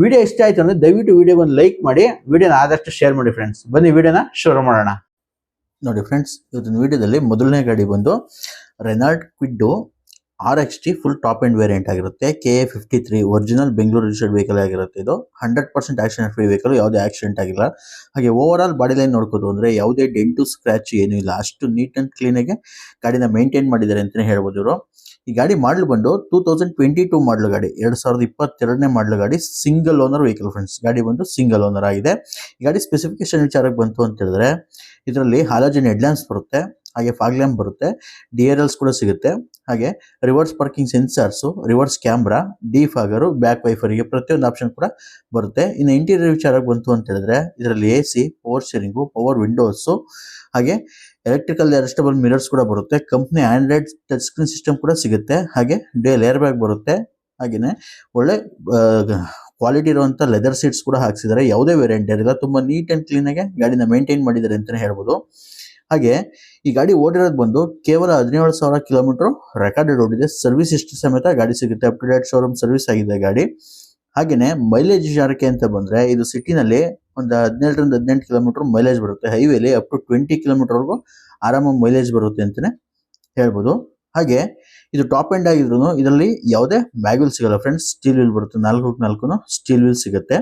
Video ಇಷ್ಟ ಆಯ್ತು ಅಂದ್ರೆ ದಯವಿಟ್ಟು ವಿಡಿಯೋ ಒಂದು ಲೈಕ್ ಮಾಡಿ, ವಿಡಿಯೋನ ಆದಷ್ಟು ಶೇರ್ ಮಾಡಿ ಫ್ರೆಂಡ್ಸ್ ಬನ್ನಿ, ವಿಡಿಯೋನ ಶುರು ಮಾಡೋಣ. ನೋಡಿ ಫ್ರೆಂಡ್ಸ್ ಇವತ್ತಿನ ವಿಡಿಯೋದಲ್ಲಿ ಮೊದಲನೇ ಗಾಡಿ ಬಂದು Renault Kwid R X T full top end variant ಆಗಿರುತ್ತೆ. K A fifty three original Bengaluru registered vehicle ಆಗಿರುತ್ತೆ ಇದು. Hundred percent accident free vehicle ಯಾವುದೇ ಆಕ್ಸಿಡೆಂಟ್ ಆಗಿಲ್ಲ. ಹಾಗೆ ಓವರ್ ಆಲ್ ಬಾಡಿ ಲೈನ್ ನೋಡ್ಕೋದು ಅಂದ್ರೆ ಯಾವುದೇ ಡೆಂಟು ಸ್ಕ್ರಾಚ್ ಏನೂ ಇಲ್ಲ. ಅಷ್ಟು ನೀಟ್ ಆ್ಯಂಡ್ ಕ್ಲೀನ್ ಆಗಿ ಗಾಡಿನ ಮೇಂಟೈನ್ ಮಾಡಿದ್ದಾರೆ ಅಂತಲೇ ಹೇಳ್ಬೋದು ಇವರು. ಈ ಗಾಡಿ ಮಾಡಲ್ ಬಂದು two thousand twenty two model ಗಾಡಿ, ಎರಡು ಸಾವಿರದ ಇಪ್ಪತ್ತೆರಡನೇ ಮಾಡಲ್ ಗಾಡಿ ಸಿಂಗಲ್ ಓನರ್ ವೆಹಿಕಲ್ ಫ್ರೆಂಡ್ಸ್ ಗಾಡಿ ಬಂದು ಸಿಂಗಲ್ ಓನರ್ ಆಗಿದೆ. ಈ ಗಾಡಿ ಸ್ಪೆಸಿಫಿಕೇಶನ್ ವಿಚಾರಕ್ಕೆ ಬಂತು ಅಂತ ಹೇಳಿದ್ರೆ, ಇದರಲ್ಲಿ ಹಾಲೋಜನ್ ಹೆಡ್ಲ್ಯಾಂಪ್ಸ್ ಬರುತ್ತೆ, ಹಾಗೆ ಫಾಗ್ಲ್ಯಾಂಪ್ ಬರುತ್ತೆ ಡಿ ಕೂಡ ಸಿಗುತ್ತೆ. ಹಾಗೆ reverse parking sensors reverse camera defogger back ವೈಫರಿಗೆ ಪ್ರತಿಯೊಂದು ಆಪ್ಷನ್ ಕೂಡ ಬರುತ್ತೆ. ಇನ್ನು ಇಂಟೀರಿಯರ್ ವಿಚಾರಕ್ಕೆ ಬಂತು ಅಂತ ಹೇಳಿದ್ರೆ, ಇದರಲ್ಲಿ A C power steering power windows ಹಾಗೆ ಎಲೆಕ್ಟ್ರಿಕಲ್ ಅಡ್ಜಸ್ಟಬಲ್ ಮಿರರ್ಸ್ ಕೂಡ ಬರುತ್ತೆ. Company Android touch screen system ಕೂಡ ಸಿಗುತ್ತೆ. ಹಾಗೆ ಡೇಲ್ ಏರ್ ಬ್ಯಾಗ್ ಬರುತ್ತೆ. ಹಾಗೇನೆ ಒಳ್ಳೆ ಕ್ವಾಲಿಟಿ ಇರುವಂಥ ಲೆದರ್ ಸೀಟ್ಸ್ ಕೂಡ ಹಾಕ್ಸಿದ್ದಾರೆ. ಯಾವುದೇ ವೇರಿಯಂಟ್ ಇರಲ್ಲ. ತುಂಬಾ ನೀಟ್ ಅಂಡ್ ಕ್ಲೀನ್ ಆಗಿ ಗಾಡಿನ ಮೇಂಟೈನ್ ಮಾಡಿದ್ದಾರೆ ಅಂತಲೇ ಹೇಳ್ಬೋದು. ಹಾಗೆ ಈ ಗಾಡಿ ಓಡಿರೋದು ಬಂದು ಕೇವಲ ಹದಿನೇಳು ಸಾವಿರ ಕಿಲೋಮೀಟರ್ ರೆಕಾರ್ಡೆಡ್ ಓಡಿದೆ. ಸರ್ವಿಸ್ ಇಷ್ಟು ಸಮೇತ ಗಾಡಿ ಸಿಗುತ್ತೆ. Up to date showroom service ಆಗಿದೆ ಗಾಡಿ. ಹಾಗೆಯೇ ಮೈಲೇಜ್ ಜಾರಕೆ ಅಂತ ಬಂದ್ರೆ ಇದು ಸಿಟಿನಲ್ಲಿ ಒಂದು ಹದಿನೇಳರಿಂದ ಹದಿನೆಂಟು ಕಿಲೋಮೀಟರ್ ಮೈಲೇಜ್ ಬರುತ್ತೆ. ಹೈವೇಲಿ ಅಪ್ ಟು ಟ್ವೆಂಟಿ ಕಿಲೋಮೀಟರ್ವರೆಗೂ ಆರಾಮಾಗಿ ಮೈಲೇಜ್ ಬರುತ್ತೆ ಅಂತಾನೆ ಹೇಳ್ಬೋದು. ಹಾಗೆ ಇದು ಟಾಪ್ ಎಂಡ್ ಆಗಿದ್ರು ಇದರಲ್ಲಿ ಯಾವುದೇ ಮ್ಯಾಗ್ವಿಲ್ ಸಿಗಲ್ಲ ಫ್ರೆಂಡ್ಸ್ ಸ್ಟೀಲ್ ವೀಲ್ ಬರುತ್ತೆ. ನಾಲ್ಕು ನಾಲ್ಕು ಸ್ಟೀಲ್ ವೀಲ್ ಸಿಗುತ್ತೆ.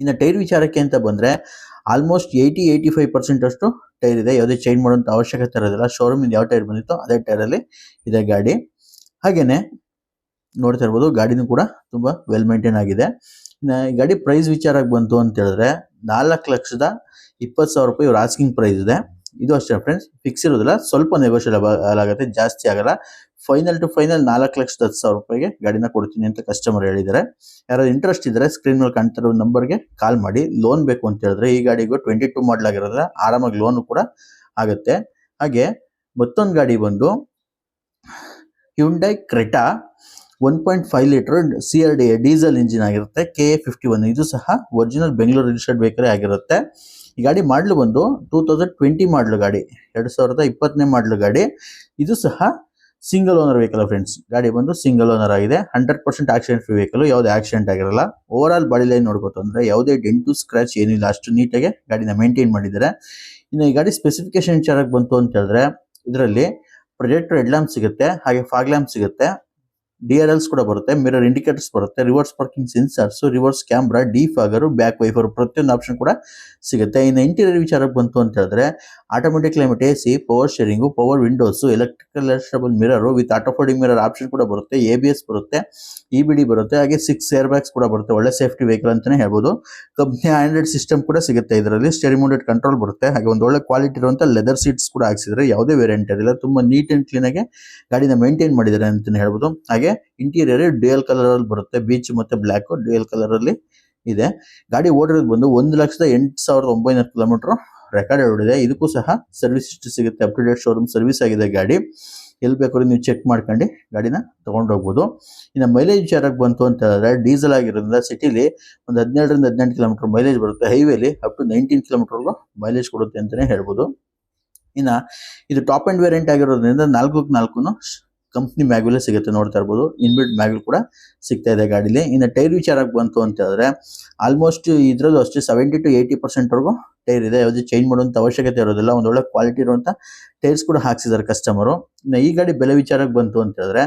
ಇನ್ನು ಟೈರ್ ವಿಚಾರಕ್ಕೆ ಅಂತ ಬಂದ್ರೆ almost eighty eighty five percent ಅಷ್ಟು ಟೈರ್ ಇದೆ. ಯಾವುದೇ ಚೇಂಜ್ ಮಾಡುವಂತ ಅವಶ್ಯಕತೆ ಇರೋದಿಲ್ಲ. ಶೋರೂಮಿಂದ ಯಾವ ಟೈರ್ ಬಂದಿತ್ತು ಅದೇ ಟೈರ್ ಅಲ್ಲಿ ಇದೆ ಗಾಡಿ. ಹಾಗೆಯೇ ನೋಡ್ತಾ ಇರ್ಬೋದು, ಗಾಡಿನೂ ಕೂಡ ತುಂಬಾ ವೆಲ್ ಮೇಂಟೈನ್ ಆಗಿದೆ. ಗಾಡಿ ಪ್ರೈಸ್ ವಿಚಾರಕ್ಕೆ ಬಂತು ಅಂತ ಹೇಳಿದ್ರೆ ನಾಲ್ಕು ಲಕ್ಷದ ಇಪ್ಪತ್ತು ಸಾವಿರ ರೂಪಾಯಿ ಇವ್ರ ಆಸ್ಕಿಂಗ್ ಪ್ರೈಸ್ ಇದೆ. ಇದು ಅಷ್ಟೇ ಫ್ರೆಂಡ್ಸ್ ಫಿಕ್ಸ್ ಇರೋದಿಲ್ಲ, ಸ್ವಲ್ಪ ನೆಗೋಷಿಯಬಲ್ ಆಗುತ್ತೆ ಜಾಸ್ತಿ ಆಗಲ್ಲ. ಫೈನಲ್ ಟು ಫೈನಲ್ ನಾಲ್ಕು ಲಕ್ಷದ ಹತ್ತು ಸಾವಿರ ರೂಪಾಯಿಗೆ ಗಾಡಿನ ಕೊಡ್ತೀನಿ ಅಂತ ಕಸ್ಟಮರ್ ಹೇಳಿದ್ದಾರೆ. ಯಾರಾದ್ರು ಇಂಟ್ರೆಸ್ಟ್ ಇದ್ರೆ ಸ್ಕ್ರೀನ್ ಮೇಲೆ ಕಾಣ್ತಿರೋ ನಂಬರ್ಗೆ ಕಾಲ್ ಮಾಡಿ ಲೋನ್ ಬೇಕು ಅಂತ ಹೇಳಿದ್ರೆ ಈ ಗಾಡಿಗೂ ಟ್ವೆಂಟಿ ಟು ಮಾಡಲ್ ಆಗಿರೋದ್ರೆ ಆರಾಮಾಗಿ ಲೋನು ಕೂಡ ಆಗುತ್ತೆ. ಹಾಗೆ ಮತ್ತೊಂದು ಗಾಡಿ ಬಂದು Hyundai Creta one point five litre C R D diesel engine ಆಗಿರುತ್ತೆ, ಕೆ ಎ ಫಿಫ್ಟಿ ಒನ್. ಇದು ಸಹ ಒರಿಜಿನಲ್ ಬೆಂಗಳೂರು ರಿಜಿಸ್ಟರ್ಡ್ ವೆಹಿಕಲ್ ಆಗಿರುತ್ತೆ. ಈ ಗಾಡಿ ಮಾಡಲು ಬಂದು ಟೂ ತೌಸಂಡ್ ಟ್ವೆಂಟಿ ಮಾಡಲು ಗಾಡಿ, ಎರಡು ಸಾವಿರದ ಇಪ್ಪತ್ತನೇ ಮಾಡಲು ಗಾಡಿ. ಇದು ಸಹ ಸಿಂಗಲ್ ಓನರ್ ವೆಹಿಕಲ್ ಫ್ರೆಂಡ್ಸ್ ಗಾಡಿ ಬಂದು ಸಿಂಗಲ್ ಓನರ್ ಆಗಿದೆ. Hundred percent accident free vehicle ಯಾವುದೇ ಆಕ್ಸಿಡೆಂಟ್ ಆಗಿರಲ್ಲ. ಓವರ್ ಆಲ್ ಬಾಡಿ ಲೈನ್ ನೋಡ್ಬೋದು ಅಂದ್ರೆ ಯಾವುದೇ ಡೆಂಟು ಸ್ಕ್ರಾಚ್ ಏನಿಲ್ಲ ಅಷ್ಟು ನೀಟಾಗಿ ಗಾಡಿನ ಮೇಂಟೈನ್ ಮಾಡಿದ್ದಾರೆ. ಇನ್ನು ಈ ಗಾಡಿ ಸ್ಪೆಸಿಫಿಕೇಶನ್ ವಿಚಾರಕ್ಕೆ ಬಂತು ಅಂತ ಹೇಳಿದ್ರೆ, ಇದರಲ್ಲಿ ಪ್ರೊಜೆಕ್ಟರ್ ಹೆಡ್ ಲ್ಯಾಂಪ್ ಸಿಗುತ್ತೆ, ಹಾಗೆ ಫಾಗ್ ಲ್ಯಾಂಪ್ ಸಿಗುತ್ತೆ. ಡಿ ಕೂಡ ಬರುತ್ತೆ ಮಿರರ್ ಇಂಡಿಕೇಟರ್ಸ್ ಬರುತ್ತೆ reverse parking sensors reverse camera D fogger back wiper ಪ್ರತಿಯೊಂದು ಆಪ್ಷನ್ ಕೂಡ ಸಿಗುತ್ತೆ. ಇನ್ನು ಇಂಟೀರಿಯರ್ ವಿಚಾರಕ್ಕೆ ಬಂತು ಅಂತ ಹೇಳಿದ್ರೆ automatic climate A C power steering power windows electrical adjustable mirror with auto folding mirror option ಕೂಡ ಬರುತ್ತೆ ಎ ಬಿ ಎಸ್ ಬರುತ್ತೆ ಇ ಬಿ ಡಿ ಬರುತ್ತೆ, ಹಾಗೆ ಸಿಕ್ಸ್ ಏರ್ ಬ್ಯಾಗ್ಸ್ ಕೂಡ ಬರುತ್ತೆ, ಒಳ್ಳೆ ಸೇಫ್ಟಿ ವೆಹಿಕಲ್ ಅಂತಾನೆ ಹೇಳ್ಬೋದು. ಕಂಪ್ನಿ ಆಂಡ್ರಾಯ್ಡ್ ಸಿಸ್ಟಮ್ ಕೂಡ ಸಿಗುತ್ತೆ, ಇದರಲ್ಲಿ ಮೋಡೆಡ್ ಕಂಟ್ರೋಲ್ ಬರುತ್ತೆ, ಹಾಗೆ ಒಂದು ಒಳ್ಳೆ ಕ್ವಾಲಿಟಿ ಇರುವಂತ ಲೆದರ್ ಸೀಟ್ಸ್ ಕೂಡ ಹಾಕ್ಸಿದ್ರೆ ಯಾವುದೇ ವೇರಿಯಂಟ್ ಇರಲಿಲ್ಲ, ತುಂಬಾ ನೀಟ್ ಆ್ಯಂಡ್ ಕ್ಲೀನಾಗೆ ಗಾಡಿನ ಮೇಂಟೈನ್ ಮಾಡಿದ್ದಾರೆ ಅಂತಾನೆ ಹೇಳ್ಬೋದು. ಹಾಗೆ ಇಂಟೀರಿಯರ್ ಡ್ಯೂಯಲ್ ಕಲರ್ ಅಲ್ಲಿ ಬರುತ್ತೆ. ಬೀಚ್ ಮತ್ತೆ ಬ್ಲಾಕ್ ಡ್ಯೂಯಲ್ ಕಲರ್ ಅಲ್ಲಿ ಇದೆ. ಗಾಡಿ ಓಡಿರೋದು ಬಂದು ಒಂದು ಲಕ್ಷದ ಎಂಟು ಸಾವಿರದ ಒಂಬೈನೂರು ಕಿಲೋಮೀಟರ್ ರೆಕಾರ್ಡ್ ಹೇಳಿದೆ ಇದಕ್ಕೂ ಸಹ ಸರ್ವಿಸ್ ಇಷ್ಟು ಸಿಗುತ್ತೆ. Up to date showroom service ಆಗಿದೆ ಗಾಡಿ. ಎಲ್ಲಿ ಬೇಕಾದ್ರೂ ನೀವು ಚೆಕ್ ಮಾಡ್ಕೊಂಡು ಗಾಡಿನ ತಗೊಂಡು ಹೋಗ್ಬೋದು. ಇನ್ನು ಮೈಲೇಜ್ ವಿಚಾರಕ್ಕೆ ಬಂತು ಅಂತ ಹೇಳಿದ್ರೆ ಡೀಸೆಲ್ ಆಗಿರೋದ್ರಿಂದ ಸಿಟಿಲಿ ಒಂದು ಹದಿನೇಳರಿಂದ ಹದಿನೆಂಟು ಕಿಲೋಮೀಟರ್ ಮೈಲೇಜ್ ಬರುತ್ತೆ. ಹೈವೇಲಿ ಅಪ್ ಟು ನೈನ್ಟೀನ್ ಕಿಲೋಮೀಟರ್ಗೂ ಮೈಲೇಜ್ ಕೊಡುತ್ತೆ ಅಂತಾನೆ ಹೇಳ್ಬೋದು. ಇನ್ನ ಇದು ಟಾಪ್ ಆ್ಯಂಡ್ ವೇರಿಯಂಟ್ ಆಗಿರೋದ್ರಿಂದ ನಾಲ್ಕು ನಾಲ್ಕು ಕಂಪ್ನಿ ಮ್ಯಾಗ್ವಿಲ್ ಸಿಗುತ್ತೆ, ನೋಡ್ತಾ ಇರ್ಬೋದು. ಇನ್ಬಿಲ್ಟ್ ಮ್ಯಾಗ್ಯೂಲ್ ಕೂಡ ಸಿಗ್ತಾ ಇದೆ ಗಾಡಿಲಿ. ಇನ್ನು ಟೈರ್ ವಿಚಾರಕ್ಕೆ ಬಂತು ಅಂತ ಹೇಳಿದ್ರೆ ಆಲ್ಮೋಸ್ಟ್ ಇದರಲ್ಲೂ ಅಷ್ಟೇ ಸೆವೆಂಟಿ ಟು ಏಯ್ಟಿ ಪರ್ಸೆಂಟ್ ವರೆಗೂ ಟೈರ್ ಇದೆ. ಯಾವುದೇ ಚೇಂಜ್ ಮಾಡುವಂಥ ಅವಶ್ಯಕತೆ ಇರೋದಿಲ್ಲ. ಒಂದು ಒಳ್ಳೆ ಕ್ವಾಲಿಟಿ ಇರುವಂಥ ಟೈರ್ಸ್ ಕೂಡ ಹಾಕ್ಸಿದ್ದಾರೆ ಕಸ್ಟಮರು ಇನ್ನು ಈ ಗಾಡಿ ಬೆಲೆ ವಿಚಾರಕ್ಕೆ ಬಂತು ಅಂತ ಹೇಳಿದ್ರೆ,